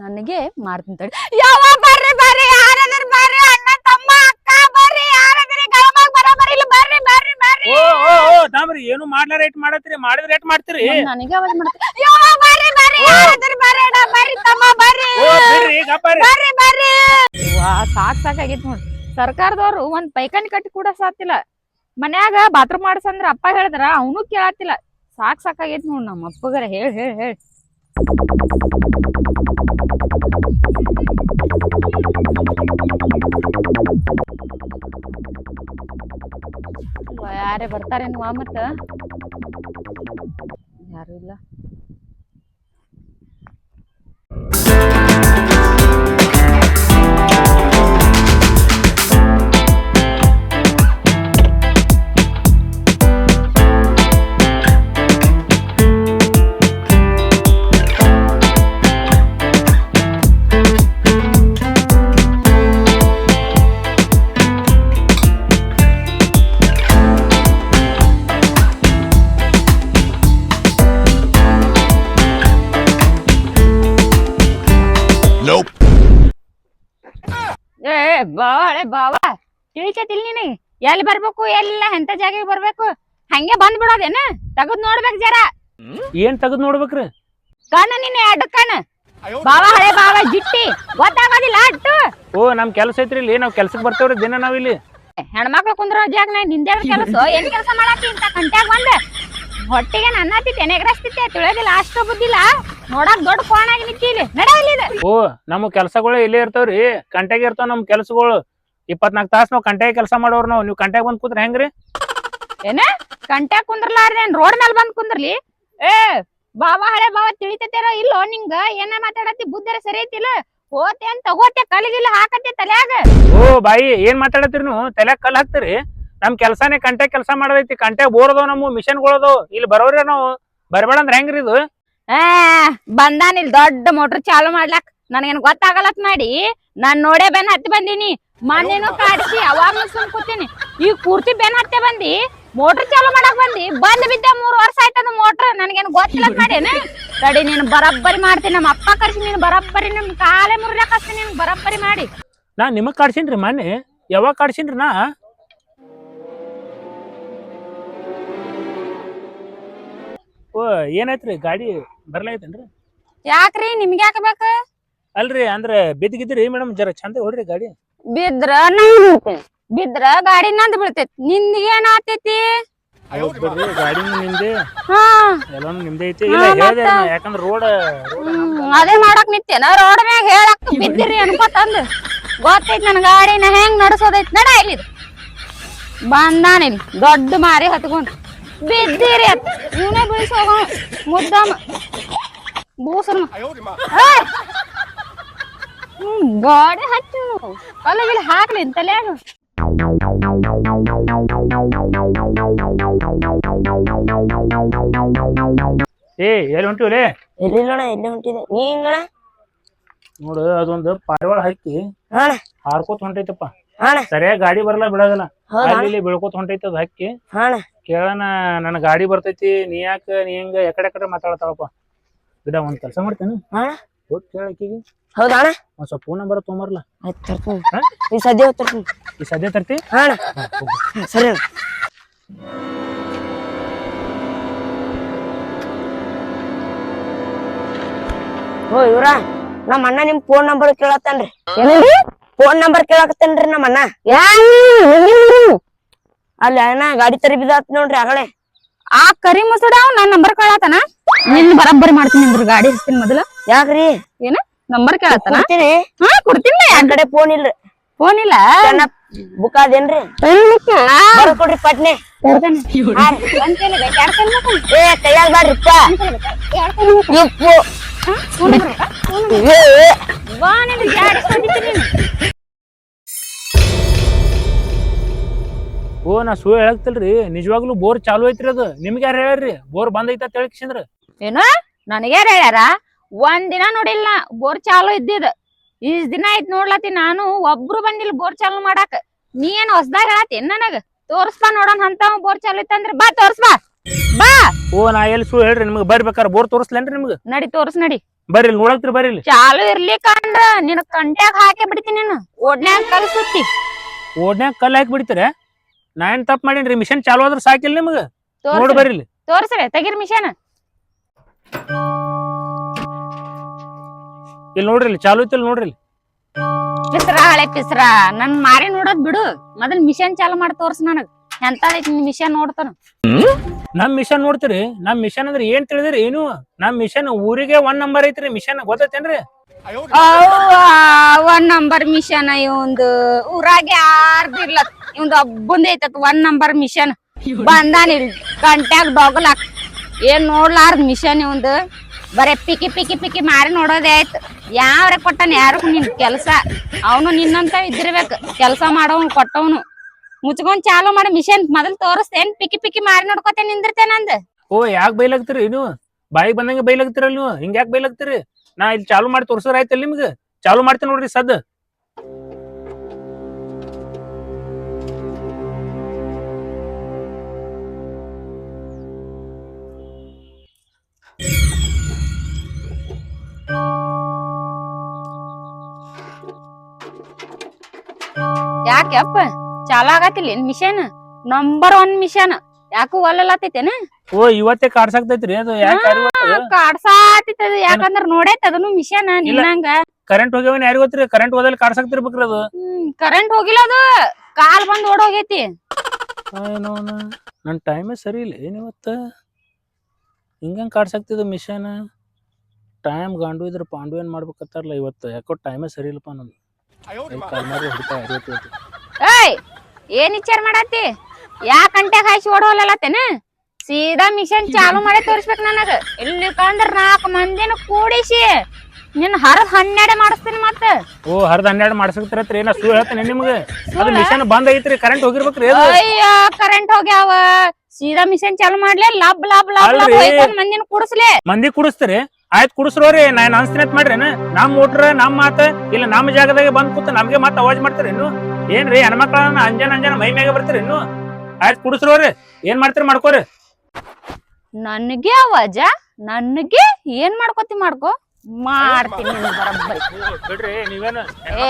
ನನಗೆ ಮಾಡ್ತೀನಿ ತಡಿ. ಯಾವ ಬರ್ರಿ ಬರ್ರಿ ಯಾರಾದ್ರೂ ಬರ್ರಿ ಅಣ್ಣ ತಮ್ಮ ಅಕ್ಕ ಬರ್ರಿ ಯಾರಾದ್ರೂ ಗಳಮಾಗ್ ಬರೋಬರಿ ಇಲ್ಲ ಬರ್ರಿ ಬರ್ರಿ ಬರ್ರಿ. ಓ ಓ ಓ ತಾಮ್ರಿ ಏನು ಮಾಡ್ಲಾರ ರೇಟ್ ಮಾಡತ್ರಿ ಮಾಡಿದ ರೇಟ್ ಮಾಡ್ತೀರಿ? ನನಗೆ ಅವಾಜ್ ಮಾಡ್ತೀನಿ ಯಾವ ಬರ್ರಿ ಬರ್ರಿ ಯಾರದ್ರಿ ಬರ್ರಿ ಅಣ್ಣ ಬರ್ರಿ ತಮ್ಮ ಬರ್ರಿ. ಓ ಬಿಡ್ರಿ ಗಪ್ಪರಿ ಬರ್ರಿ. ಬರ್ರಿ ವಾ ಸಾಕ್ ಸಾಕಾಗಿತ್ತು ನೋಡಿ. ಸರ್ಕಾರದವ್ರು ಒಂದ್ ಪೈಕಾನಿ ಕಟ್ಟಿ ಕೂಡ ಸಾತಿಲ್ಲ ಮನ್ಯಾಗ ಬಾತ್ರೂಮ್ ಮಾಡ್ಸಂದ್ರ ಅಪ್ಪ ಹೇಳಿದ್ರ, ಅವನು ಕೇಳತ್ತಿಲ್ಲ ಸಾಕ್ ಸಾಕಾಗೈತಿ ನೋಡ್ ನಮ್ಮ ಅಪ್ಪಗರ ಹೇಳ್ ಹೇಳ್. ಹೇಳ್ ಯಾರೇ ಬರ್ತಾರೇನು ಮತ್ತ ಯಾರು ಇಲ್ಲ. ಬಾಳೆ ಬಾವ ತಿಳಿಸತಿಲ್ ನಿನಗೆ ಎಲ್ಲಿ ಬರ್ಬೇಕು ಎಲ್ಲ ಎಂತ ಜಾಗ ಬರ್ಬೇಕು? ಹಂಗೆ ಬಂದ್ ಬಿಡೋದೇನ? ತಗದ್ ನೋಡ್ಬೇಕು ಜರ. ಏನ್ ತಗದ್ ನೋಡ್ಬೇಕ್ರಿ? ಕಣ್ಣ ನಿನ್ನ ಎರಡು ಕಣ್ಣ. ಬಾವ ಹಳೆ ಬಾವ ಜಿಟ್ಟಿ. ಗೊತ್ತಾಗೋದಿಲ್ಲ ಅಟ್ಟು. ಓ ನಮ್ ಕೆಲ್ಸ ಐತ್ರಿ ಇಲ್ಲಿ. ನಾವ್ ಕೆಲ್ಸಕ್ ಬರ್ತೇವ್ರಿ ದಿನ ನಾವ್ ಇಲ್ಲಿ. ಹೆಣ್ಮಕ್ಳು ಕುಂದ್ರ ಜಾಗ ನಿಂದೆ ಕೆಲಸ. ಏನ್ ಕೆಲಸ ಮಾಡಾಕಿ ಇಂತ ಕಂಟ್ಯಾಗ ಬಂದ? ಹೊಟ್ಟಿಗೆ ನನ್ನ ಹತ್ತಿತ್ತೆ ನೆಗ್ರಸ್ತಿತ್ತೆ ತಿಳಿಯೋದಿಲ್ಲ ಅಷ್ಟು ಬುದ್ಧಿಲ್ಲ. ನೋಡಕ್ ದೊಡ್ಡ ಕೋಣಾಗಿ ನಿಂತಿಲಿ ನಡ ಇಲ್ಲಿ ಓ ನಮ್ಮ ಕೆಲ್ಸಗಳು ಇಲ್ಲೇ ಇರ್ತಾವ್ರಿ. ಕಂಟೆಗೆ ಇರ್ತಾವ ನಮ್ ಕೆಲ್ಸಗಳು. ಇಪ್ಪತ್ನಾಲ್ಕು ತಾಸ್ ನಾವು ಕಂಟ್ಯಾಗ ಕೆಲಸ ಮಾಡೋರ್ ನಾವು. ನೀವು ಕಂಟ್ಯಾಗ ಬಂದ್ ಕೂತ್ರ ಹೆಂಗ್ರಿ? ಏನ? ಕಂಟ್ಯಾಗ ಕುಂದ್ರಲಾರ್ದೇನ್ ರೋಡ್ ಮೇಲೆ ಬಂದ್ ಕುಂದ್ರಲಿ? ಏ ಬಾವ ಹಳೆ ಬಾವ ತಿಳಿತೈತೇನೋ ಇಲ್ಲೋ ನಿಂಗ? ಏನ ಮಾತಾಡತಿ ಬುದ್ಧರ ಸರಿ ಐತಿಲ್ಲ ಹೋತೆ ಅಂತ ತಗೋತೆ ಕಲಿಗಿಲ್ಲ ಹಾಕತ್ತೆ ತಲ್ಯಾಗ. ಓ ಬಾಯಿ ಏನ್ ಮಾತಾಡತ್ತೀರಿ ನೀವು? ತಲ್ಯಾಗ ಕಲ್ ಹಾಕ್ತಿರಿ? ನಮ್ ಕೆಲ್ಸಾನೇ ಕಂಟ್ಯಾಗ ಕೆಲಸ ಮಾಡೋದೈತಿ. ಕಂಟ್ಯಾಗ ಬೋರ್ ಅದಾವ ನಮ್ಮ ಮಿಷನ್ಗಳು ಇಲ್ಲಿ ಬರೋರಿ ನಾವು. ಬರ್ಬೇಡ ಅಂದ್ರೆ ಹೆಂಗ್ರಿ ಇದು? ಆ ಬಂದಾನ ಇಲ್ಲಿ ದೊಡ್ಡ ಮೋಟ್ರ್ ಚಾಲು ಮಾಡ್ಲಾಕ್. ನನಗೇನ್ ಗೊತ್ತಾಗಲತ್ ಮಾಡಿ. ನಾನ್ ನೋಡೇ ಬೆನ್ ಹತ್ತಿ ಬಂದೀನಿ. ಮನೇನು ಕಾಡಿಸಿ, ಅವಾಗ್ಲೂ ಕೂತೀನಿ. ಈಗ ಪೂರ್ತಿ ಬೆನ್ ಹತ್ತೆ ಬಂದಿ, ಮೋಟರ್ ಚಾಲು ಮಾಡಕ್ ಬಂದಿ, ಬಂದ್ ಬಿದ್ದೆ ಮೂರ್ ವರ್ಷ ಆಯ್ತದ ಮೋಟ್ರ್. ನನಗೇನ್ ಗೊತ್ತಿಲ್ಲ ಮಾಡೇನ ಕಡಿ ನೀನ್ ಬರಬ್ಬರಿ ಮಾಡ್ತೀನಿ ನಮ್ಮ ಅಪ್ಪ ಕರ್ಸಿ, ನೀನ್ ಬರಬ್ಬರಿ, ನಿಮ್ ಕಾಲೇ ಮುರಿಲಾಕ ನೀನು ಬರಬ್ಬರಿ ಮಾಡಿ. ನಾ ನಿಮಗ್ ಕಾಡ್ಸಿನ್ರಿ ಮನೆ ಯಾವಾಗ ಕಾಡ್ಸಿನ್ರಿ ನಾ? ಓ ಏನಾಯ್ತ್ರಿ ಗಾಡಿ ಬರ್ಲಾಯ್ತೇನ್ರಿ ಯಾಕ್ರಿ ನಿಮ್ಗೆ ಯಾಕೆ ಬೇಕ? ಅಲ್ರಿ ಅಂದ್ರೆ ಬಿದ್ದಿದ್ರಿ ಮೇಡಮ್ ಜರ ಚಂದ ಹೊಡ್ರಿ ಗಾಡಿ. ಬಿದ್ರ ಬೀಳ್ತೇನೆ ಬಿದ್ರ ಗಾಡಿ ನಂದ್ ಬೀಳ್ತೈತಿ. ನಿಂದ ಏನ್ ಆತೈತಿ? ಹೌದ್ ಬಿಡ್ರಿ ಗಾಡಿ ನಿಮ್ದೆ ಹಾ. ಎಲ್ಲಾನು ನಿಮ್ದೆ ಐತಿ. ಇಲ್ಲ ಹಾ, ಹೇಳ್ದೆ ಮತ್ತ? ನಾ, ಯಾಕಂದ್ರ ರೋಡ್ ಹ್ಮ್, ಅದೇ ಮಾಡಕ್ ನಿತ್ಯನ ರೋಡ್ ಮ್ಯಾಗ ಹೇಳಕ್ ಬಿದ್ದಿರಿ ಅನ್ಕೋತಂದ್. ಗೊತ್ತೈತಿ ನನ್ ಗಾಡಿನ ಹೆಂಗ್ ನಡ್ಸೋದೈತಿ. ನಡ ಇಲ್ಲಿ ಬಂದಾನಿಲ್ ದೊಡ್ಡ ಮಾರಿ ಹತ್ಕೊಂಡ್. ಬಿದ್ದಿರಿ ಅತ್ ಇವನೇ ಬೀಳ್ಸೋಗ ಮುದ್ದಮ್ಮ ಬೂಸರ್ಮ ಏಯ್! ಹ್ಮ್, ಗಾಡಿ ಹಚ್ಚು ಕಲ್ಲಗಿಲ್ಲ ಹಾಕ್ಲಿ ತಲ್ಯಾಗ ಏ ಎಲ್ಲಿ ಹೊಂಟಿವ್ರಿ ಎಲ್ಲಿ ನೋಡ ಎಲ್ಲಿ ಹೊಂಟಿದೆ ನೀ ಹೆಂಗಣ ನೋಡು ಅದೊಂದು ಪಾರಿವಾಳ ಹಾಕಿ ಅಣ್ಣ ಹಾರ್ಕೋತ ಹೊಂಟೈತಪ್ಪ ಅಣ್ಣ ಸರಿಯಾಗಿ ಗಾಡಿ ಬರಲ್ಲ ಬಿಡೋದಿಲ್ಲ ಅಲ್ಲಿ ಬೀಳ್ಕೋತ ಹೊಂಟೈತಿ ಅದ್ ಹಕ್ಕಿ ಕೇಳೋಣ ನನ್ನ ಗಾಡಿ ಬರ್ತೈತಿ ನೀ ಯಾಕ ನೀ ಹೆಂಗ ಎಕಡೆ ಎಕಡೆ ಮಾತಾಡ್ತಾಳಪ್ಪ. ಬಿಡ ಒಂದ್ ಕೆಲಸ ಮಾಡ್ತೇನೆ. ಹೋಗಿ ಕೇಳಕ್ಕಿಗೆ ಹೌದಾ ಅಣ್ಣ ಒಂದ್ ಸ್ವಲ್ಪ ಫೋನ್ ನಂಬರ್ ತೊಗೊಂಬರ್ಲ. ಆಯ್ತು ತರ್ತೀನಿ. ಹಾ? ನೀ ಸದ್ಯ ತರ್ತೀನಿ. ಈ ಸದ್ಯ ತರ್ತಿ? ಸರಿ ಓ ಇವ್ರ ನಮ್ಮ ಅಣ್ಣ ನಿಮ್ ಫೋನ್ ನಂಬರ್ ಕೇಳತ್ತನ್ರಿ. ಫೋನ್ ನಂಬರ್ ಕೇಳಕತ್ತೇನ್ರಿ ನಮ್ಮ ಅಣ್ಣ ಅಲ್ಲಿ ಅಣ್ಣ ಗಾಡಿ ತರಿ ಬಿದ್ದಾತ್ ನೋಡ್ರಿ ಆಗಳೆ. ಆ ಕರಿ ಮುಸುಡ ನಾನ್ ನಂಬರ್ ಕೇಳತಾನ? ನಿನ್ ಬರಬ್ಬರಿ ಮಾಡ್ತೀನಿ ಅಂದ್ರ ಗಾಡಿ ಹಚ್ತೀನಿ ಮೊದಲ. ಯಾಕ್ರಿ? ಏನ? ನಂಬರ್ ಕೇಳಾತನ? ಹಾ ಕೊಡ್ತೀನಿ. ಆ ಕಡೆ ಫೋನ್ ಇಲ್ರಿ. ಫೋನ್ ಇಲ್ಲ? ಬುಕ್ ಅದೇನ್ರಿ ಕೊಡ್ರಿ ಪಟ್ನೆ. ಏ ಕೈಯಾಗ ಬ್ಯಾಡ್ರಿಪ್ಪ ಇಪ್ಪು. ಓ ನಾ ಸುಳ್ಳು ಹೇಳಕ್ತಿಲ್ರಿ. ನಿಜವಾಗ್ಲೂ ಬೋರ್ ಚಾಲು ಐತ್ರಿ ಅದು. ನಿಮ್ಗೆ ಯಾರು ಹೇಳ್ರಿ ಬೋರ್ ಬಂದ್ ಐತ ತಿಳಿಸಿಂದ್ರ ಏನು? ನನಗೆ ಹೇಳ್ಯಾರ? ಒಂದ್ ದಿನ ನೋಡಿಲ್ಲ ಬೋರ್ ಚಾಲು ಇದ್ದಿದ್. ಇಷ್ಟ್ ದಿನ ಆಯ್ತ್ ನೋಡ್ಲತ್ತಿ ನಾನು ಒಬ್ರು ಬಂದಿಲ್ಲ ಬೋರ್ ಚಾಲು ಮಾಡಾಕ. ನೀ ಏನ್ ಹೊಸದಾಗ ಹೇಳತ್ತೇನ್ ನನಗ? ತೋರ್ಸ್ಬಾ ನೋಡೋಣ ಅಂತ ಬೋರ್ ಚಾಲು ಇತ್ತಂದ್ರ ಬಾ ತೋರ್ಸ್ಬಾ. ಬಾ. ಓ ನಾ ಎಲ್ಲಿ ಸುಳ್ಳು ಹೇಳ್ರಿ? ನಿಮ್ಗೆ ಬರ್ಬೇಕಾರ ಬೋರ್ ತೋರಿಸ್ಲೇನ್ರಿ ನಿಮ್ಗೆ. ನಡಿ ತೋರ್ಸ್ ನಡಿ. ಬರ್ರಿ ನೋಡಕ್ತಿರಿ ಬರ್ರಿ ಇಲ್ಲಿ. ಇರ್ಲಿ ಕಂಡ್ರ ನಿನ್ ಕಂಟ್ಯಾಗ ಹಾಕಿ ಬಿಡ್ತೀನಿ ನೀನು. ಓಡ್ನ್ಯಾಗ ಕಲ್ಸುತ್ತಿ ಓಡ್ನ್ಯಾಗ ಕಲ್ಲು ಹಾಕಿ ಬಿಡ್ತೀರ? ನಾ ಏನ್ ತಪ್ಪು ಮಾಡೇನ್ರಿ ಮಿಷನ್ ಚಾಲು ಆದ್ರೆ ಸಾಕಿಲ್ಲ ನಿಮ್ಗೆ. ನೋಡಿ ಬರ್ರಿ ತೋರ್ಸ್ರಿ ತೆಗಿರಿ ಮಿಷನ್. ಇಲ್ಲಿ ನೋಡ್ರಿ ಇಲ್ಲಿ ಚಾಲು ಐತಿಲ್ ನೋಡ್ರಿ ಇಲ್ಲಿ. ಪಿಸ್ರ ಹಳೆ ಪಿಸ್ರ. ನನ್ ಮಾರಿ ನೋಡೋದ್ ಬಿಡು. ಮೊದಲ್ ಮಿಷನ್ ಚಾಲು ಮಾಡಿ ತೋರ್ಸ್ ನನಗ್. ಎಂತದೈತಿ ನಿನ್ ಮಿಷನ್ ನೋಡ್ತಾನ? ನಮ್ ಮಿಷನ್ ನೋಡ್ತೀರಿ ನಮ್ ಮಿಷನ್ ಅಂದ್ರೆ ಏನ್ ತಿಳಿದಿರಿ ಏನು? ನಮ್ ಮಿಷನ್ ಊರಿಗೆ ಒನ್ ನಂಬರ್ ಐತ್ರಿ ಮಿಷನ್ ಗೊತ್ತೈತೇನ್ರಿ? ಒನ್ ನಂಬರ್ ಮಿಷನ್ ಇವಂದು ಊರಾಗ ಯಾರ್ದಿರ್ಲ ಇವಂದು ಒಬ್ಬಂದ ಐತತ್ ಒನ್ ನಂಬರ್ ಮಿಷನ್ ಬಂದಾನಿಲ್ ಗಂಟ್ಯಾಗ ಡೊಗಲಾಕ್ ಏನ್ ನೋಡ್ಲಾರ್ದ ಮಿಷನ್ ಇವಂದು ಬರೇ ಪಿಕಿ ಪಿಕಿ ಪಿಕಿ ಮಾರಿ ನೋಡೋದೇ ಆಯ್ತು. ಯಾವ್ರೆ ಕೊಟ್ಟಾನ ಯಾರು ನಿನ್ ಕೆಲ್ಸ? ಅವನು ನಿನ್ನಂತ ಇದ್ದಿರ್ಬೇಕು. ಕೆಲ್ಸ ಮಾಡೋನು ಕೊಟ್ಟವನು. ಮುಚ್ಕೊಂಡ್ ಚಾಲು ಮಾಡಿ ಮಿಷನ್ ಮೊದಲ್ ತೋರಿಸ್ತೇನ್. ಪಿಕಿ ಪಿಕಿ ಮಾರಿ ನೋಡ್ಕೊತೇನ್, ನಿಂದಿರ್ತೇನೆ ಅಂದ್ ಓ, ಯಾಕೆ ಬೈಲಾಗ್ತೀರಿ ನೀವು? ಬಾಯಿಗೆ ಬಂದಂಗೆ ಬೈಲಾಗ್ತಿರಲ್ಲ ನೀವು? ಹಿಂಗ್ ಬೈಲಾಗ್ತೀರಿ? ನಾ ಇಲ್ಲಿ ಚಾಲು ಮಾಡಿ ತೋರ್ಸೋರ್ ಆಯ್ತಲ್ಲ ನಿಮ್ಗೆ? ಚಾಲು ಮಾಡ್ತೀನಿ ನೋಡ್ರಿ ಸದ್. ಯಾಕೆಪ್ಪ ಚಾಲು ಆಗತ್ತಿಲ್ಲ ಮಿಷನ್ ನಂಬರ್ ಒನ್ ಮಿಷನ್ ಯಾಕೂ ಒಲ್ಲತ್ತೈತೇನ ಓ ಇವತ್ತೇ ಕಾಡ್ಸಾಕ್ತೈತ್ರಿ ಅದು ಯಾಕೆ ಕಾಡ್ಸಾತಿತ್ತದ ಯಾಕಂದ್ರ ನೋಡೈತ ಅದನ್ನು ಮಿಷನ್ ನಿನ್ನಂಗ. ಕರೆಂಟ್ ಹೋಗ್ಯವನ್ ಯಾರಿಗ್ ಗೊತ್ತ್ರಿ? ಕರೆಂಟ್ ಹೋದಲ್ಲಿ ಕಾಡ್ಸಾಕ್ತಿರ್ಬೇಕ್ರಿ ಅದು. ಕರೆಂಟ್ ಹೋಗಿಲ್ಲ ಅದು. ಕಾಲ್ ಬಂದ್ ಓಡೋಗೈತಿ ಹೋಗೈತಿ. ನನ್ನ ಟೈಮೇ ಸರಿ ಇಲ್ಲ. ಏನಿವತ್ತ ಹಿಂಗಂಗ್ ಕಾಡ್ಸಾಕ್ತಿದ್ ಮಿಷನ್ ಟೈಮ್ ಗಾಂಡು ಇದ್ರ ಪಾಂಡು ಏನ್ ಮಾಡ್ಬೇಕತ್ತಾರಲ್ಲ ಇವತ್ತು? ಯಾಕೋ ಟೈಮೇ ಸರಿ ಇಲ್ಲಪ್ಪ ನಂದು ಮಾಡಿ ಹೊಡಿತಾ ಇವತ್ತು ಇವತ್ತು. ಏಯ್ ಏನ್ ವಿಚಾರ ಮಾಡತ್ತಿ? ಯಾಕ ಗಂಟೆಗೆ ಹಾಯ್ಸಿ ಓಡೋಲತ್ತೇನ ಸೀದಾ ಮಿಷನ್ ಚಾಲು ಮಾಡಿ ತೋರಿಸ್ಬೇಕು ನನಗ. ಇಲ್ಲಿ ಕಂದ್ರ ನಾಲ್ಕು ಮಂದಿನ ಕೂಡಿಸಿ ನಿನ್ ಹರದ್ ಹನ್ನೆರಡು ಮಾಡಿಸ್ತೀನಿ ಮತ್ತ. ಓ ಹರ್ದ ಹನ್ನೆರಡು ಮಾಡ್ಸಕ್ತಿರತ್ರಿ ಏನ ಸೂ ಹೇಳ್ತೇನೆ ನಿಮ್ಗೆ. ಅದು ಮಿಷನ್ ಬಂದ್ ಐತ್ರಿ ಕರೆಂಟ್ ಹೋಗಿರ್ಬೇಕ್ರಿ ಅದು. ಅಯ್ಯ ಕರೆಂಟ್ ಹೋಗ್ಯಾವ. ಸೀದಾ ಮಿಷನ್ ಚಾಲು ಮಾಡ್ಲಿ ಲಬ್ ಲಬ್ ಲಬ್ ಲಬ್ ಅಲ್ರಿ. ಹೊಯ್ಕೊಂಡ್ ಮಂದಿನ ಕೂಡಿಸ್ಲಿ. ಮಂದಿ ಕುಡಿಸ್ತೀರಿ. ಆಯ್ತು ಕುಡಿಸ್ರೋರಿ ನಾನು ಅನ್ಸ್ತೀನಿ ಮಾಡ್ರಿ ಮಾಡ್ರೇನ ನಮ್ ಮೋಟ್ರ ನಮ್ ಮಾತ ಇಲ್ಲ ನಮ್ಮ ಜಾಗದಾಗ ಬಂದ್ ಕೂತ ನಮ್ಗೆ ಮತ್ತೆ ಅವಾಜ್ ಮಾಡ್ತಾರೇನು ಇನ್ನು? ಏನ್ರಿ ಹೆಣ್ಮಕ್ಳ ಅಂಜನ ಅಂಜನ ಮೈ ಮ್ಯಾಗ ಬರ್ತೀರಿ ಇನ್ನು? ಆಯ್ತು ಕುಡಿಸ್ರೋರಿ. ಏನ್ ಮಾಡ್ತೀರಿ ಮಾಡ್ಕೋರಿ? ನನಗೆ ಅವಾಜ ನನಗೆ ಏನ್ ಮಾಡ್ಕೋತಿ ಮಾಡ್ಕೋ. ಮಾಡ್ತೀನಿ ನಿನ್ನ ಬರೋಬ್ಬರಿ. ಬಿಡ್ರಿ ನೀವೇನು ಏ.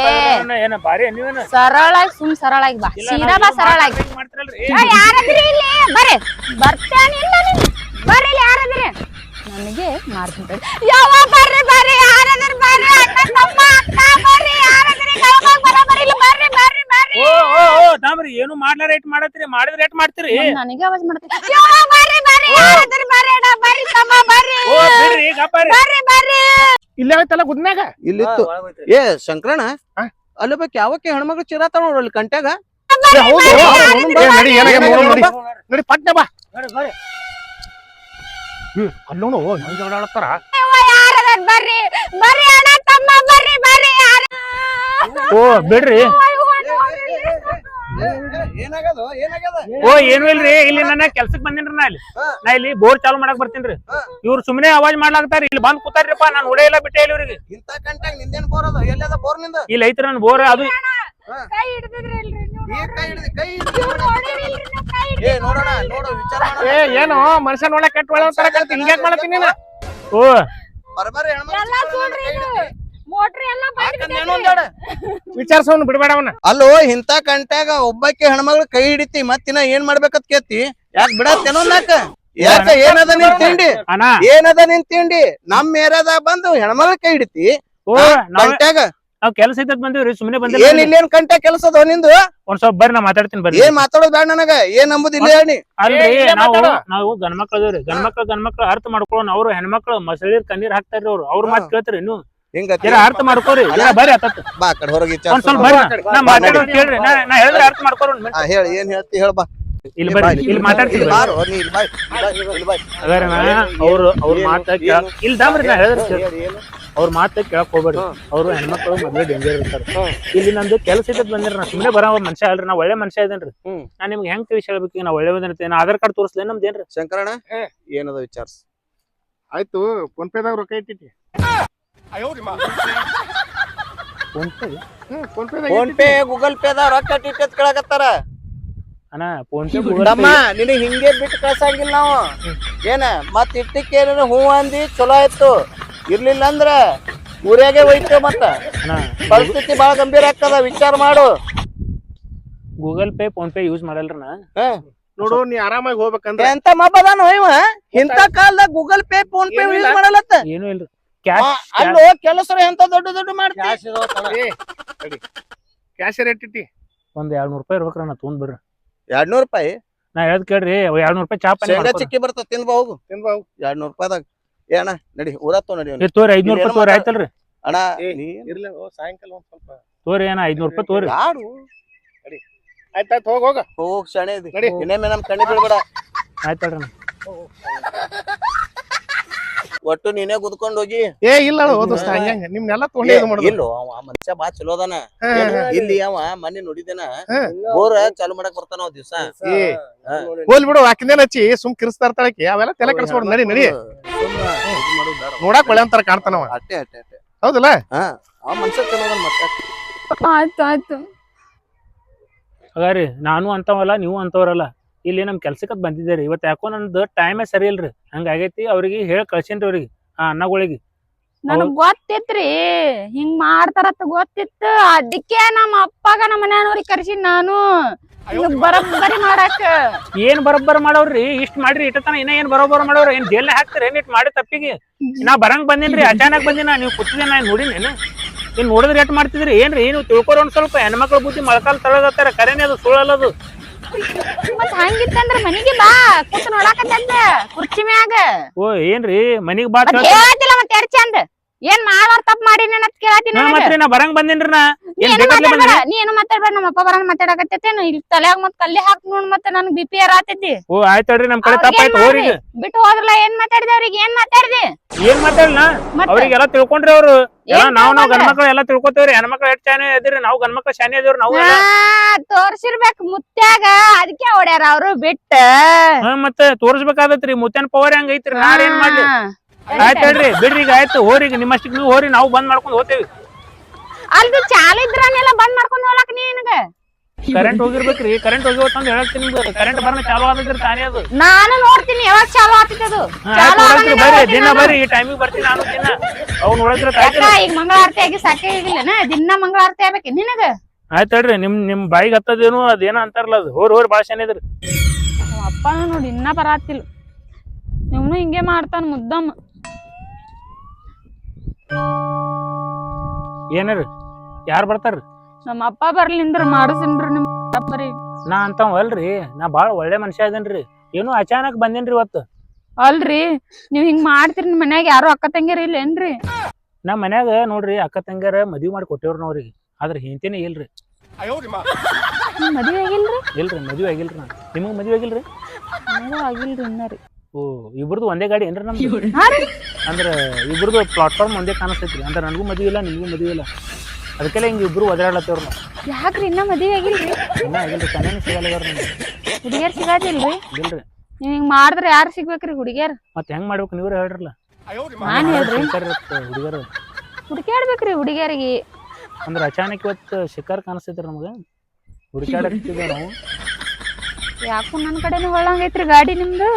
ಏನ ಬಾರಿ ನೀವೇನು? ಸರಳಾಗಿ ಸುಮ್ ಸರಳಾಗಿ ಬಾ. ಸೀದಾ ಬಾ ಇವ್ ಸರಳಾಗಿ. ಮಾತಾಡ್ದಂಗ್ ಮಾಡ್ತೀರಲ್ರಿ? ಯಾರದ್ರಿ ಇಲ್ಲಿ? ಬರ್ರಿ. ಬರ್ತೇನಿಲ್ಲ ನೀನು. ಬರ್ರಿ ಇಲ್ಲಿ ಯಾರದ್ರಿ? ನನಗೆ ಮಾಡ್ತೀನಿ ತಡಿ. ಬರ್ರಿ ಬರ್ರಿ. ಯಾರದ್ರಿ ಬರ್ರಿ. ಅಣ್ಣ ತಮ್ಮ ಅಕ್ಕ ಬರ್ರಿ. ಯಾರದ್ರಿ? ಕಳ್ಕೊಂಡ್ ಬರೋಬ್ಬರಿ ಬರ್ರಿ ಬರ್ರಿ ಬರ್ರಿ ಓ ಓ ಓ ತಾಮ್ರಿ ಏನು ಮಾಡ್ಲಾರ ರೇಟ್ ಮಾಡತ್ರಿ ಮಾಡಿದ ರೇಟ್ ಮಾಡ್ತೀರಿ? ನನಗೆ ಅವಾಜ್ ಮಾಡ್ತೀನಿ ಬರ್ರಿ ಓ. ಬಿಡ್ರಿ ಗಪ್ಪಾರಿ ಇಲ್ಲೇ ಐತಲ್ಲ ಗುದ್ನ್ಯಾಗ ಇಲ್ಲಿತ್ತು. ಏ ಶಂಕರಣ? ಅಲ್ಲಿ ಬೇಕು ಯಾವಕ್ಕೆ ಹೆಣ್ಮಗಳು ಚಿರಾತಾವ ನೋಡ್ರಿ ಕಂಟ್ಯಾಗ. ಹೌದು ಏ, ನಡಿ ನೋಡು ನೋಡಿ. ನೋಡಿ ಪಟ್ನೆ ಬಾ. ಹ್ಮ್ ಅಲ್ಲೋನು ಹೆಂಗ್ ಜಗಳ ಆಡತ್ತಾರ ಯವ್ವ ಯಾರದ್ರಿ ಬರ್ರಿ ಬರ್ರಿ ಅಣ್ಣ ತಮ್ಮ ಬರ್ರಿ ಬರ್ರಿ ಯಾರ ಓ ಬಿಡ್ರಿ. ಏನಾಗದ? ಏನಾಗದ ಓ ಏನು ಇಲ್ರಿ. ಇಲ್ಲಿ ನನ್ನ ಕೆಲ್ಸಕ್ ಬಂದಿನ್ರಿ ನಾ ಇಲ್ಲಿ. ನಾ ಇಲ್ಲಿ ಬೋರ್ ಚಾಲು ಮಾಡಕ್ ಬರ್ತೀನ್ರಿ. ಇವ್ರು ಸುಮ್ಮನೆ ಅವಾಜ್ ಮಾಡ್ಲಾಗ್ತಾರ ಇಲ್ಲಿ ಬಂದ್ ಕೂತಾರ್ರಿಪ್ಪ. ನಾನು ಉಡೇ ಇಲ್ಲ ಬಿಟ್ಟೆ ಇಲ್ಲ ಇವ್ರಿಗೆ. ಇಂತ ನಿಂದೇನ್ ಬೋರ್ ಅದ? ಎಲ್ಲದ ಬೋರ್ನಿಂದ? ಇಲ್ಲಿ ಐತ್ರಿ ನನ್ ಬೋರ್. ಅದು ಕೈ ಏ ನೋಡೋಣ. ನೋಡು ವಿಚಾರ ಏ ಏನು? ಮನುಷ್ಯ ನೋಡಕ್ ಕೆಟ್ಟ ಒಳ್ಳೆ ಅಂತಾರ ಕಲ್ತಿ. ಹಿಂಗ್ಯಾಕ್ ಮಾಡತ್ತೀನಿ ನೀನು? ಓ. ಬರ್ಬರ್ ಎಲ್ಲ ಸುಳ್ರಿ ಇದು ಮೋಟ್ರ್ ಎಲ್ಲ ಒಂದೆರಡು ವಿಚಾರ್ಸೋನು ಬಿಡಬೇಡ ಅವನ. ಅಲ್ಲೋ ಇಂತ ಕಂಟ್ಯಾಗ ಒಬ್ಬಕ್ಕೆ ಹೆಣ್ಮಗಳು ಕೈ ಹಿಡಿತಿ ಮತ್ತಿನ ಏನ್ ಮಾಡ್ಬೇಕತ್ ಕೇತಿ ಯಾಕೆ ಬಿಡತ್ತೇನೋ ನಾಕ ಯಾಕ? ಏನದ ನಿನ್ ತಿಂಡಿ? ಏನದ ನಿನ್ ತಿಂಡಿ? ನಮ್ ಏರಿಯಾದಾಗ ಬಂದು ಹೆಣ್ಮಗಳ ಕೈ ಹಿಡಿತಿ. ಓ ನಾವ್ ಕಂಟ್ಯಾಗ? ನಾವ್ ಕೆಲ್ಸ ಐತತ್ ಬಂದಿವ್ರಿ ಸುಮ್ಮನೆ ಬಂದಿಲ್ಲ ಏನ್ ಇಲ್ಲೇನ್ ಕೆಲಸ ಅದ ನಿಂದು? ಒಂದ್ ಸ್ವಲ್ಪ ಬರ್ರಿ ನಾ ಮಾತಾಡ್ತೀನಿ ಬರ್ರಿ. ಏನ್ ಮಾತಾಡೋದ್ ಬೇಡ ನನಗ? ಏನ್ ನಂಬುದ್ ಇಲ್ಲ ಹೇಳಿ. ಅಲ್ರಿ ನಾವು. ನಾವು ಗಂಡ್ಮಕ್ಳು ಅದೇವ್ರಿ ಗಂಡ್ಮಕ್ಳು ಗಂಡ್ಮಕ್ಳು ಅರ್ಥ ಮಾಡ್ಕೊಳ್ಳೋಣ ಅವ್ರು ಹೆಣ್ಮಕ್ಳು ಮಸಳೀರ್ ಕಣ್ಣೀರ್ ಹಾಕ್ತಾರ್ರಿ ಅವ್ರು. ಅವ್ರ ಮಾತು ಕೇಳ್ತಾರ ಇನ್ನು. ಹಿಂಗ ಜರ ಅರ್ಥ ಮಾಡ್ಕೋರಿ. ಜರ ಬರ್ರಿ ಆತತ್. ಬಾ ಆ ಕಡೆ ಹೊರಗೆ ಒಂದ್ ಸ್ವಲ್ಪ ಬರ್ರಿ. ನಾ ಕೇಳ್ರಿ. ನಾ ನಾ ಹೇಳಿದ್ರೆ ಅರ್ಥ ಮಾಡ್ಕೋರಿ ಒಂದ್. ಹೇಳಿ ಏನ್ ಹೇಳ್ತಿ? ಹೇಳ ಬಾ. ಇಲ್ಲಿ ಬರ್ರಿ ಇಲ್ಲಿ ಮಾತಾಡ್ತೀನಿ. ಬಾರೋ ನೀ ಇಲ್ಲಿ ಬಾ ಬಾ, ಅವ್ರು ಅವ್ರ? ಮಾತ ಕೇಳ ಇಲ್ಲಿ ದಾಮ್ರಿ ನಾ ಹೇಳಿದ್ರೆ? ಅವ್ರ ಮಾತ ಕೇಳಕ್ ಹೋಗ್ಬೇಡಿ. ಅವ್ರು ಹೆಣ್ಮಕ್ಳು ಮೊದ್ಲೇ ಡೇಂಜರ್ ಇರ್ತಾರ. ಇಲ್ಲಿ ನಮ್ದು ಕೆಲಸ ಇದ್ದದ್ ಬಂದಿರ. ನಾ ಸುಮ್ಮನೆ ಬರೋ ಮನುಷ್ಯ ಅಲ್ರಿ. ನಾ ಒಳ್ಳೆ ಮನುಷ್ಯ ಇದೇನ್ರಿ. ನಾ ನಿಮ್ಗೆ ಹೆಂಗ್ ತಿಳಿಸ್ ಹೇಳ್ಬೇಕು? ನಾ ಒಳ್ಳೆ ಬಂದಿರ್ತೇನೆ ಆಧಾರ್ ಕಾರ್ಡ್ ತೋರಿಸ್ಲೇ ನಮ್ದೇನ್ರಿ ಶಂಕರಣ್ಣ. ಏನದ ವಿಚಾರ ಆಯ್ತು ಫೋನ್ ಪೇದಾಗ ರೊಕ್ಕ ಇಟ್ಟಿತಿ PhonePe hmm PhonePe Google Pay ದ ರೊಕ್ಕ ಟಿಕೆಟ್ ಕೇಳಕತ್ತಾರ. ಅಣ್ಣ ಫೋನ್ ಪೇ ತಮ್ಮ ನಿನಗೆ ಹಿಂಗೆ ಬಿಟ್ಟು ಕಳ್ಸಂಗಿಲ್ಲ ನಾವು. ಏನ ಮತ್ ಇಟ್ಟಕ್ಕೆ ಏನೇನು ಹೂ ಅಂದಿ ಚಲೋ ಆಯ್ತು. ಇರ್ಲಿಲ್ಲ ಅಂದ್ರ ಊರಾಗೆ ಹೋಯ್ತು ಮತ್ತ. ಪರಿಸ್ಥಿತಿ ಬಹಳ ಗಂಭೀರ ಆಗ್ತದ ವಿಚಾರ ಮಾಡು. Google pay PhonePe use ಮಾಡಲ್ರಣ್ಣ? ನೋಡು ನೀ ಆರಾಮಾಗಿ ಹೋಗ್ಬೇಕಂದ್ರೆ. ಎಂತ ಮಬ್ಬದಾನು ಇವ? ಇಂತ ಕಾಲದಾಗ Google pay PhonePe use. ಮಾಡಲತ್ತ ಏನು ಇಲ್ರಿ. ಅಲ್ಲೋ ಕೆಲಸ ಎಂತ ದೊಡ್ಡ ದೊಡ್ಡ ಮಾಡ್ತೀವಿ ಕ್ಯಾಶ್ ರೇಟ್ ಇಟ್ಟಿ ಒಂದ್ ಎರಡ್ ನೂರ್ ರೂಪಾಯಿ ಇರ್ಬೇಕ್ರ ನಾ ತೊಗೊಂಡ್ ಬಿಡ್ರಿ. ಎರಡ್ ನೂರ್ ರೂಪಾಯಿ? ನಾ ಹೇಳ್ ಕೇಳ್ರಿ ಎರಡ್ ನೂರ್ ರೂಪಾಯಿ ಚಾ ಪಾನಿ ಶೇಂಗಾ ಮಾಡ್ಕೊಡ್ರಿ. ಚಿಕ್ಕಿ ಬರ್ತ ತಿಂದ್ ಬಾ ಹೋಗು. ತಿನ್ಬಾ ಹೋಗು. ಎರಡ್ ನೂರ್ ರೂಪಾಯಿದಾಗ. ಏನ ಅಣ್ಣ ನಡಿ ಊರತ್ತೋ ನಡಿ. ತೋರಿ ಐದ್ನೂರ್ ರೂಪಾಯಿ ತೋರಿ ಆಯ್ತಲ್ರಿ. ಅಣ್ಣ ಇರ್ಲಿ ಓ, ಸಾಯಂಕಾಲ ಒಂದ್ ಸ್ವಲ್ಪ. ತೋರಿ ಏನ ಐದ್ನೂರ್ ರೂಪಾಯಿ ತೋರಿ. ಯಾರು? ಆಯ್ತಾಯ್ತು ಹೋಗ ಹೋಗ. ಹೋಗ್ ಶಾಣೆ ಇದಿ. ನಡಿ. ಇನ್ನೊಮ್ಮೆ ನಮ್ ಕಣ್ಣಿ ಬೀಳ್ಬೇಡ. ಆಯ್ತಲ್ರಿ ಅಣ್ಣ. ಒಟ್ಟು ನೀನೇ ಗುದ್ಕೊಂಡ್ ಹೋಗಿ? ಏ ಇಲ್ಲ ನಿಮ್ನೆಲ್ಲ ತಗೊಂಡೇ ಇದು ಮಾಡುದು. ಇಲ್ಲೋ ಅವ ಆ ಮನುಷ್ಯ ಬಾ ಚಲೋ ಅದಾನ. ಇಲ್ಲಿ ಅವ ಮನೆ ನೋಡಿದೇನ. ಊರ ಬೋರ್ ಚಾಲು ಮಾಡಕ್ ಬರ್ತಾನ ಅವ್ ದಿವ್ಸ. ಹೋಲ್ ಬಿಡು ಆಕಿಂದೇನ ಹಚ್ಚಿ ಸುಮ್ ಕಿರಿಸ್ತಾ ಇರ್ತಾಳಕಿ ಅವೆಲ್ಲ ತಲೆ ಕೆಡಿಸ್ಕೊಡು ನಡಿ ನಡಿ. ನೋಡಕ್ ಒಳ್ಳೆ ಅಂತಾರ ಕಾಣ್ತಾನವ ಅಟ್ಟೆ ಅಟ್ಟೆ ಅಟ್ಟೆ. ಹೌದಲ್ಲ? ಹಾ. ಆ ಮನುಷ್ಯ ಚಲೋ ಅದಾನ ಮತ್ತೆ. ಆಯ್ತು ಆಯ್ತು. ಹಾಗಾರಿ ನಾನು ಅಂತವಲ್ಲ ನೀವು ಅಂತವ್ರಲ್ಲ. ಇಲ್ಲಿ ನಮ್ಮ ಕೆಲ್ಸಕ್ಕೆ ಬಂದಿದ್ದೀರಿ ಇವತ್ತು ಯಾಕೋ ನಂದು ಟೈಮೇ ಸರಿ ಇಲ್ರಿ. ಹಂಗಾಗೈತಿ ಅವ್ರಿಗೆ ಹೇಳಿ ಕಳ್ಸೇನ್ರಿ ಅವ್ರಿಗೆ ಆ ಅಣ್ಣಗಳಿಗೆ. ನನಗ್ ಗೊತ್ತಿತ್ರಿ ಹಿಂಗ್ ಮಾಡ್ತಾರತ್ತ ಗೊತ್ತಿತ್ತು. ಅದಕ್ಕೆ ನಮ್ಮ ಅಪ್ಪಗ ನಮ್ಮ ಮನೆಯವ್ರಿಗೆ ಕರ್ಸಿ ನಾನು. ಹಿಂಗ್ ಬರಬ್ಬರಿ ಮಾಡಾಕ. ಏನ್ ಬರೋಬ್ಬರ ಮಾಡವ್ರಿ ಇಷ್ಟ್ ಮಾಡ್ರಿ ಇಟ್ಟತನ ಇನ್ನ ಏನ್ ಬರೋಬ್ಬರ ಮಾಡವ್ರಿ ಏನ್ ಜೈಲ್ ಹಾಕ್ತಾರ ಏನ್ ಇಟ್ ಮಾಡಿ ತಪ್ಪಿಗೆ? ನಾ ಬರಂಗ್ ಬಂದಿನ್ರಿ ಅಚಾನಕ್ ಬಂದಿನ ನೀವು ಕೂತಿದ್ದೆ ನಾ ನೋಡಿನೇನು ನೀನ್ ನೋಡಿದ್ರೆ ಏಟ್ ಮಾಡ್ತಿದ್ರಿ? ಏನ್ರಿ ಏನು ತಿಳ್ಕೊರ ಒಂದ್ ಸ್ವಲ್ಪ ಹೆಣ್ಮಕ್ಳ ಬುದ್ಧಿ ಮೊಳಕಾಲ್ ತಳಗತ್ತಾರ ಕರೆನೇ ಅದು ಸುಳ್ಳಲ್ಲದು. ಮತ್ ಹಂಗಿತ್ತಂದ್ರ ಮನಿಗೆ ಬಾ ಕೂತ್ ನೋಡಾಕತ್ತಂದ ಕುರ್ಚಿ ಮ್ಯಾಗ. ಓ ಏನ್ರಿ? ಮನಿಗ್ ಬಾ ಹೇಳ್ತಿಲ್ಲ ಮತ್ ಎಷ್ಟ್ ಚಂದ ಏನ್ ಮಾಡ್ ತಪ್ಪ ಮಾಡಿ ಅಂತ ಕೇಳತ್ತೀನಿ ನಾ ಮತ್ರಿ ನಾ ಬರಂಗ್ ಬಂದೇನ್ರಿ ನಾ? ನೀ ಏನ್ ಏನು ಬೇಕಾದ್ಲೆ ಮಾತಾಡ್ಬೇಡ ಬಂದ್ರಿ ನೀ ಏನು ಮಾತಾಡ್ಬೇಡ ನಮ್ಮ ಅಪ್ಪ ಬರಂಗ್ ಮಾತಾಡಕತ್ತೇನು ಇಲ್ಲಿ ತಲ್ಯಾಗ ಮತ್ ಕಲ್ಲಿ ಹಾಕ್ ನೋಡ್ ಮತ್ತೆ ನನ್ಗ್ ಬಿ ಪಿ ಆರ್ ಆತೈತಿ? ಓ ಆಯ್ತಲ್ರಿ ನಮ್ ಕಡೆ ತಪ್ಪಾಯ್ತು ಬಿಟ್ಟು ಹೋದ್ರಲ್ಲ ಏನ್ ಮಾತಾಡಿದೆ ಅವ್ರಿಗೆ? ಏನ್ ಮಾತಾಡಿದೆ? ಏನ್ ಮಾತಾಡ್ಲ ಮತ್ತೆ? ಅವ್ರಿಗೆಲ್ಲ ತಿಳ್ಕೊಂಡ್ರಿ ಅವ್ರು. ಎಲ್ಲ ಏನ್ ನಾವ್ ನಾವ್ ತಿಳ್ಕೊಂಡ್ರ? ಗಂಡ್ಮಕ್ಳು ಎಲ್ಲ ತಿಳ್ಕೊತೇವ್ರಿ. ಹೆಣ್ಮಕ್ಳು ಎಷ್ಟ್ ಶಾನೆ ಅದಿರಿ ನಾವು ಗಂಡ್ಮಕ್ಳು ಶಾನೆ ಅದೇವ್ರಿ ನಾವು. ಹಾ, ತೋರ್ಸಿರ್ಬೇಕ್ ಮುತ್ಯಾಗ ಅದಕ್ಕೆ ಹೊಡ್ಯಾರ ಅವ್ರು ಬಿಟ್ಟ. ಮತ್ತೆ ತೋರಿಸ್ಬೇಕಾದತ್ರಿ ಮುತ್ತೇನ್ ಪವರ್ ಹೆಂಗ್ ಐತ್ರಿ? ನಾರ್ ಏನ್ ಮಾಡ್ಲಿ? ಹಾ. ಆಯ್ತ್ ಹೇಳ್ರಿ ಬಿಡ್ರಿ ಈಗ ಆಯ್ತು ಹೋರಿ ನಿಮ್ಮಷ್ಟಕ್ಕೆ ನೀವು ಹೋರಿ ನಾವು ಬಂದ್ ಮಾಡ್ಕೊಂಡು ಹೋಗ್ತೇವಿ. ಅಲ್ಲಿ ಚಾಲು ಇದ್ರನ್ನೆಲ್ಲ ಬಂದ್ ಮಾಡ್ಕೊಂಡು ಹೋಗ್ಲಕ್ ನೀ ನಿನಗ? ಕರೆಂಟ್ ಹೋಗಿರ್ಬೇಕ್ರಿ ಕರೆಂಟ್ ಹೋಗಿವತ್ತಂದ್ ಹೇಳತ್ತೀನಿ ನಿಮ್ಗೆ. ಕರೆಂಟ್ ಬರ್ನ ಚಾಲು ಆಗಿದ್ರೆ ತಾನೇ ಅದು. ನಾನು ನೋಡ್ತೀನಿ ಯಾವಾಗ ಚಾಲು ಆಗ್ತೈತೆ ಅದು. ಚಾಲು ಬರ್ರಿ ದಿನ ಬರ್ರಿ ಈ ಟೈಮಿಗೆ ಬರ್ತೀನಿ ನಾನು ದಿನ. ಅವ್ನು ನೋಡಿದ್ರೆ ಅಕ್ಕ ಈಗ ಮಂಗಳಾರತಿ ಆಗಿ ಸಾಕೇ ಆಗಿಲ್ಲನ? ದಿನ ಮಂಗಳಾರತಿ ಆಗ್ಬೇಕು ನಿನಗ? ಆಯ್ತು ಹೇಳ್ರಿ ನಿಮ್ ನಿಮ್ ಬಾಯಿಗೆ ಹತ್ತದೇನು ಅದೇನ ಅಂತಾರಲ್ಲ ಅದು. ಹೋರ್ ಹೋರ್ ಭಾಳ ಶಾನೆ ಇದ್ರಿ. ಅಪ್ಪನ ನೋಡಿ ಇನ್ನ ಬರಾತಿಲ್ಲ. ಇವನು ಹಿಂಗೆ ಮಾಡ್ತಾನ ಮುದ್ದಮ್ಮ. ಏನ್ರಿ ಯಾರು ಬರ್ತಾರ್ರಿ? ನಮ್ಮ ಅಪ್ಪ ಬರ್ಲಿಂದ್ರ ಮಾಡಿಸಿನ್ರಿ ನಿಮ್ ಅಪ್ಪರಿ. ನಾ ಅಂತವ್ ಅಲ್ರಿ ನಾ ಬಾಳ ಒಳ್ಳೆ ಮನುಷ್ಯ ಇದೇನ್ರಿ. ಏನು ಅಚಾನಕ್ ಬಂದೇನ್ರಿ ಇವತ್ತು. ಅಲ್ರಿ ನೀವ್ ಹಿಂಗ್ ಮಾಡ್ತೀರಿ ನಿಮ್ ಮನ್ಯಾಗ ಯಾರು ಅಕ್ಕ ತಂಗಿರಿ ಇಲ್ಲ ಏನ್ರಿ? ನಮ್ಮ ಮನ್ಯಾಗ ನೋಡ್ರಿ ಅಕ್ಕ ತಂಗ್ಯಾರ ಮದ್ವಿ ಮಾಡಿ ಕೊಟ್ಟೇವ್ರಿ ನೋಡ್ರಿ ಆದ್ರ ಹಿಂತೇನೆ ಇಲ್ರಿ. ನಿಮ್ ಮದ್ವೆ ಆಗಿಲ್ರಿ? ಇಲ್ರಿ ಮದ್ವಿ ಆಗಿಲ್ರಿ ನಾ. ನಿಮಗ್ ಮದ್ವಿ ಆಗಿಲ್ರಿ? ಮದ್ವೆ ಆಗಿಲ್ರಿ ಇನ್ನ ರೀ. ಓ ಇಬ್ರದ್ದು ಒಂದೇ ಗಾಡಿ ಏನ್ರಿ ನಮ್ದು? ಅಂದ್ರೆ ರೀ. ಅಂದ್ರ ಇಬ್ರದು ಪ್ಲಾಟ್ಫಾರ್ಮ್ ಒಂದೇ ಕಾಣಿಸ್ತೈತ್ರಿ. ಅಂದ್ರೆ ನನಗೂ ಮದುವೆ ಇಲ್ಲ ನಿಮಗೂ ಮದುವೆ ಇಲ್ಲ. ಅದಕ್ಕೆಲ್ಲ ಹಿಂಗೆ ಇಬ್ರು ಒದರಾಡ್ಲತ್ತವ್ರು ನಾವು. ಯಾಕ್ರಿ ಇನ್ನ ಮದುವೆ ಆಗಿಲ್ರಿ? ಇನ್ನ ಆಗಿಲ್ರಿ ಕನ್ಯಾನ ಸಿಗಲ್ಲ ನಮ್ಗೆ. ಹುಡುಗಿಯರ್ ಸಿಗಾದಿಲ್ರಿ? ಇಲ್ರಿ. ನೀವ್ ಹಿಂಗ್ ಮಾಡಿದ್ರೆ ಯಾರು ಸಿಗ್ಬೇಕ್ರಿ ಹುಡುಗಿಯರ್? ಮತ್ತೆ ಹೆಂಗ್ ಮಾಡ್ಬೇಕು ನೀವ್ರ ಹೇಳ್ರಲ್ಲ. ನಾನ್ ಹೇಳ್ರಿ. ಹುಡುಗರು ಹುಡುಕ್ಯಾಡ್ಬೇಕ್ರಿ ಹುಡುಗಿಯರಿಗೆ. ಅಂದ್ರೆ ಅಚಾನಕ್ ಇವತ್ತು ಶಿಕಾರ್ ಕಾಣಿಸ್ತೈತ್ರಿ ನಮ್ಗೆ. ಹುಡುಕಾಡಕ್ತಿದ್ದೇವೆ ನಾವು. ಯಾಕೋ ನನ್ನ ಕಡೆನೂ ಒಳ್ಳಂಗೈತ್ರಿ ಗಾಡಿ ನಿಮ್ದು?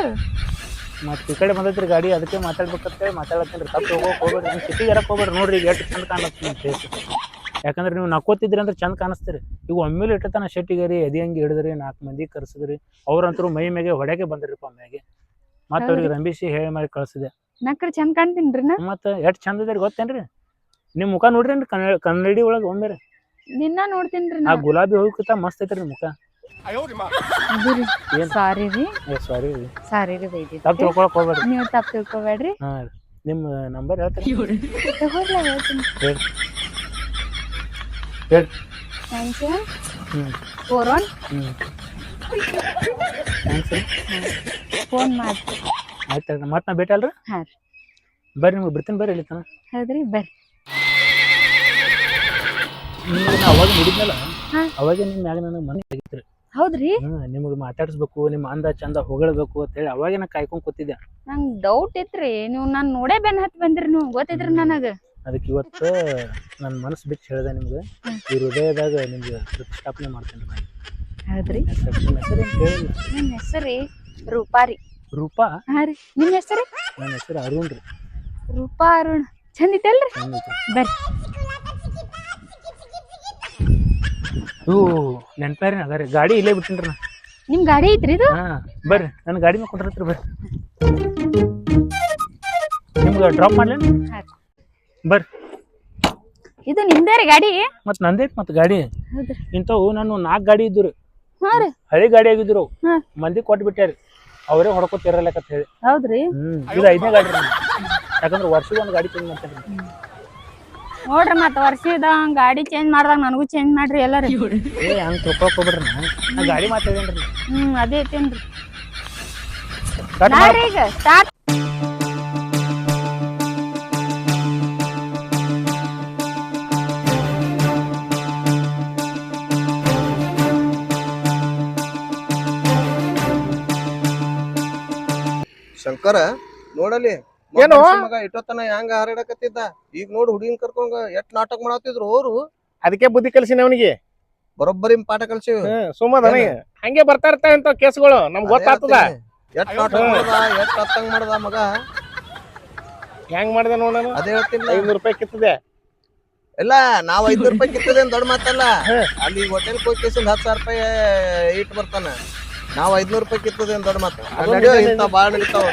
ಮತ್ತೆ ಈ ಕಡೆ ಬಂದೈತ್ರಿ ಗಾಡಿ ಅದಕ್ಕೆ ಮಾತಾಡ್ಬೇಕಂತೇಳಿ ಮಾತಾಡತ್ತೀನಿ ತಪ್ಪು ಹೋಗೋಕೆ ಹೋಗ್ಬೇಡ್ರಿ. ಸಿಟಿ ಸಿಟಿಗೆ ಇರಕ್ಕೆ ಹೋಗ್ಬೇಡ್ರಿ ನೋಡ್ರಿ ಈಗ ಎಷ್ಟು ಚಂದ ಕಾಣತ್ತೆ ನಿಮ್ಮ ಫೇಸ್ ಯಾಕಂದ್ರೆ ನೀವು ನಕ್ಕೋತಿದ್ರಿ ಅಂದ್ರೆ ಚಂದ ಕಾಣಿಸ್ತೀರಿ. ಈಗ ಒಮ್ಮೆಲೆ ಇಟ್ಟತನ ಶೆಟ್ಟಿಗೆ ರೀ ಎದಿ ಹಂಗೆ ಹಿಡಿದ್ರಿ ನಾಲ್ಕು ಮಂದಿ ಕರ್ಸಿದ್ರಿ. ಅವ್ರಂತರೂ ಮೈ ಮೇಗೆ ಹೊಡೆಗೆ ಬಂದ್ರಿಪ್ಪ ಮ್ಯಾಗೆ. ಮತ್ತೆ ಅವ್ರಿಗೆ ರಂಬಿಸಿ ಹೇಳಿ ಮಾಡಿ ಕಳ್ಸಿದೆ. ನಕ್ರ ಚಂದ ಕಾಣ್ತೀನ್ರಿ ನಾ? ಮತ್ತೆ ಎಷ್ಟು ಚಂದ ಇದ್ರಿ ಗೊತ್ತೇನ್ರಿ? ನಿಮ್ಮ ಮುಖ ನೋಡ್ರಿ ಕನ್ನಡ ಒಳಗೆ ಒಮ್ಮೆ ನಿನ್ನ ನೋಡ್ತೀನಿ ಆ ನಾ ಗುಲಾಬಿ ಹೂವಿಗಿಂತ ಮಸ್ತ್ ಐತ್ರಿ ನಿಮ್ಮ ಮುಖ? ಸಾರಿ ರೀ. ಏ ಸಾರಿ ಸಾರಿ ರೀ ತಪ್ಪು ಬೈದಿದ್ದೆ ತಿಳ್ಕೊಳಕ್ ಹೋಗ್ಬೇಡ್ರಿ. ನೀವು ತಪ್ಪು ತಿಳ್ಕೊಬೇಡ್ರಿ. ಹಾಂ ನಿಮ್ಮ ನಂಬರ್ ಹೇಳ್ತೀನಿ ತಗೋರ್ಲ ಹೇಳ್ತೀನಿ. ಹೇಳಿ. ಹೇಳಿ. ನೈನ್ ಸೆವೆನ್ ಹ್ಞೂ ಫೋರ್ ಒನ್ ಹ್ಞೂ ಥ್ಯಾಂಕ್ಸ್ ರೀ. ಫೋನ್ ಮಾಡ್ತೀನಿ. ಆಯ್ತು ಹೇಳ್ರಿ. ಮತ್ತೆ ನಾ ಭೇಟಿ ಅಲ್ರಿ? ಹಾ ರೀ. ಬರ್ರಿ ನಿಮ್ಗೆ ಬಿಡ್ತೀನಿ ಬರ್ರಿ ಇಲ್ಲಿ ತನ ಹೌದ್ರಿ ಬರ್ರಿ. ನಿಮ್ಗೆ ನಾ ಅವಾಗ ನೋಡಿದ್ನಲ್ಲ ಹಾ. ಅವಾಗ ನಿಮ್ಮ ಮ್ಯಾಗ ನನಗೆ ಮನೆ ಆಗಿತ್ತು ರೀ ಹೌದ್ರಿ? ನಿಮ್ಗೆ ಮಾತಾಡಿಸ್ಬೇಕು ನಿಮ್ಮ ಅಂದ ಚಂದ ಹೊಗಳಬೇಕು ಅಂತ ಹೇಳಿ ಅವಾಗೇನ ಕಾಯ್ಕೊಂಡ್ ಕೂತಿದ್ದೆ. ನಂಗ್ ಡೌಟ್ ಇತ್ರಿ. ನೀವು ನಾನ್ ನೋಡೇ ಬೆನ್ ಹತ್ ಬಂದ್ರಿ ನೀವು ಗೊತ್ತಿದ್ರಿ ನನಗ. ಅದಕ್ಕೆ ಇವತ್ತು ನನ್ನ ಮನಸ್ಸು ಬಿಟ್ಟು ಹೇಳಿದೆ ನಿಮ್ಗೆ ಈ ಹೃದಯದಾಗ ನಿಮ್ಗೆ ಪ್ರತಿಷ್ಠಾಪನೆ ಮಾಡ್ತೇನೆ ನಾನು. ಹೌದ್ರಿ? ನಿಮ್ಮ ಹೆಸರು ಏನು ಕೇಳಿಲ್ಲ ನಿಮ್ ಹೆಸರಿ ರೂಪಾರಿ ರೂಪಾ ಹಾ ರೀ. ನಿಮ್ ಹೆಸರು ನನ್ನ ಹೆಸರು ಅರುಣ್ ರೀ. ರೂಪಾ ಅರುಣ್. ಚಂದ ಐತಲ್ರಿ ಚಂದೈತಿ. ಬರ್ರಿ. ಹೂ ನೆನ್ಪಾರಿ ಅದಾರಿ ಗಾಡಿ ಇಲ್ಲೇ ಬಿಟ್ಟಿನ್ರಿ ನಾ. ನಿಮ್ ಗಾಡಿ ಐತ್ರಿ ಇದು? ಹಾ ಬರ್ರಿ. ನನ್ನ ಗಾಡಿ ಮೇಲೆ ಕೊಟ್ಟಿರ್ತೀರಿ ಬರ್ರಿ. ನಿಮ್ಗೆ ಡ್ರಾಪ್ ಮಾಡ್ಲೇನು ಹಾ. ಬರ್ರಿ. ಇದು ನಿಮ್ದೇ ರೀ ಗಾಡಿ? ಮತ್ತೆ ನಂದೈತಿ ಮತ್ತೆ ಗಾಡಿ. ಹೌದ್ರಿ. ಇಂಥವು ನಾನು ನಾಲ್ಕು ಗಾಡಿ ಇದ್ದು ರೀ. ಹಾ ರೀ. ಹಳಿ ಗಾಡಿ ಆಗಿದ್ರು ಅವು. ಹಾ. ಮಂದಿ ಕೊಟ್ಟು ಬಿಟ್ಟಾರಿ. ಅವರೇ ಹೊಡ್ಕೊತಿರಲ್ಲಕಂತ ಹೇಳಿ. ಹೌದ್ರಿ. ಹ್ಮ್ ಇದು ಐದನೇ ಗಾಡಿ ರೀ. ನಂದು. ಯಾಕಂದ್ರೆ ವರ್ಷದ ಒಂದು ಗಾಡಿ ಚೇಂಜ್ ಮಾಡ್ತಾರೆ ನೋಡ್ರಿ ಮತ್ತ ವರ್ಷದ ಗಾಡಿ ಚೇಂಜ್ ಮಾಡ್ದಾಗ ನನಗೂ ಚೇಂಜ್ ಮಾಡ್ರಿ ಎಲ್ಲಾರು. ಏ ಹಂಗೆ ತಿಳ್ಕೊಕ್ ಹೋಗ್ಬಿಡ್ರಿ ನಾ. ಗಾಡಿ ಮಾತಾಡೇನ್ರಿ ಹ್ಮ್ ಅದೇ ಐತೇನ್ರಿ. ಕಟ್ ಈಗ ಸ್ಟಾರ್ಟ್ ಶಂಕರ ನೋಡಲಿ. ಏನು? ಮಗ ಇಟ್ಟೋತನ ಹೆಂಗ ಹಾರಾಡಕತ್ತಿದ್ದ? ಈಗ ನೋಡ್ ಹುಡುಗಿನ ಕರ್ಕೊಂಡ್ ಎಷ್ಟ್ ನಾಟಕ ಮಾಡತ್ತಿದ್ರು ಅವ್ರು. ಅದಕ್ಕೆ ಬುದ್ಧಿ ಕಲ್ಸಿನ ಅವನಿಗೆ? ಬರೋಬ್ಬರಿ ಪಾಠ ಕಲ್ಸಿ ಸುಮ್ಮ ನನಗೆ ಹಂಗೆ ಬರ್ತಾ ಇರ್ತಾವ ಇಂತ ಕೇಸ್ಗಳು ನಮ್ಗೆ ಗೊತ್ತಾಗ್ತದ. ಎಷ್ಟ್ ನಾಟಕ ಮಾಡ್ದ ಎಷ್ಟ್ ಹತ್ತಂಗ್ ಮಾಡ್ದ ಮಗ? ಹೆಂಗ್ ಮಾಡ್ದೆ ನೋಡ ಅದೇ ಹೇಳ್ತೀನಿ. ಐನೂರು ರೂಪಾಯಿ ಕಿತ್ತದೆ. ಇಲ್ಲ ನಾವ್ ಐದ್ನೂರ್ ರೂಪಾಯಿ ಕಿತ್ತದೆ ದೊಡ್ಡ ಮಾತಲ್ಲ. ಅಲ್ಲಿ ಹೋಟೆಲ್ ಹೋಗಿ ಕೇಸಿಂದ ಹತ್ತು ಸಾವಿರ ರೂಪಾಯಿ ಇಟ್ಟು ಬರ್ತಾನ. ನಾವ್ ಐದ್ನೂರು ರೂಪಾಯಿ ಕಿತ್ತದೆ ದೊಡ್ಡ ಮಾತ್ರ ಇಂಥ ಬಾಳ್ ನಡೀತಾವ.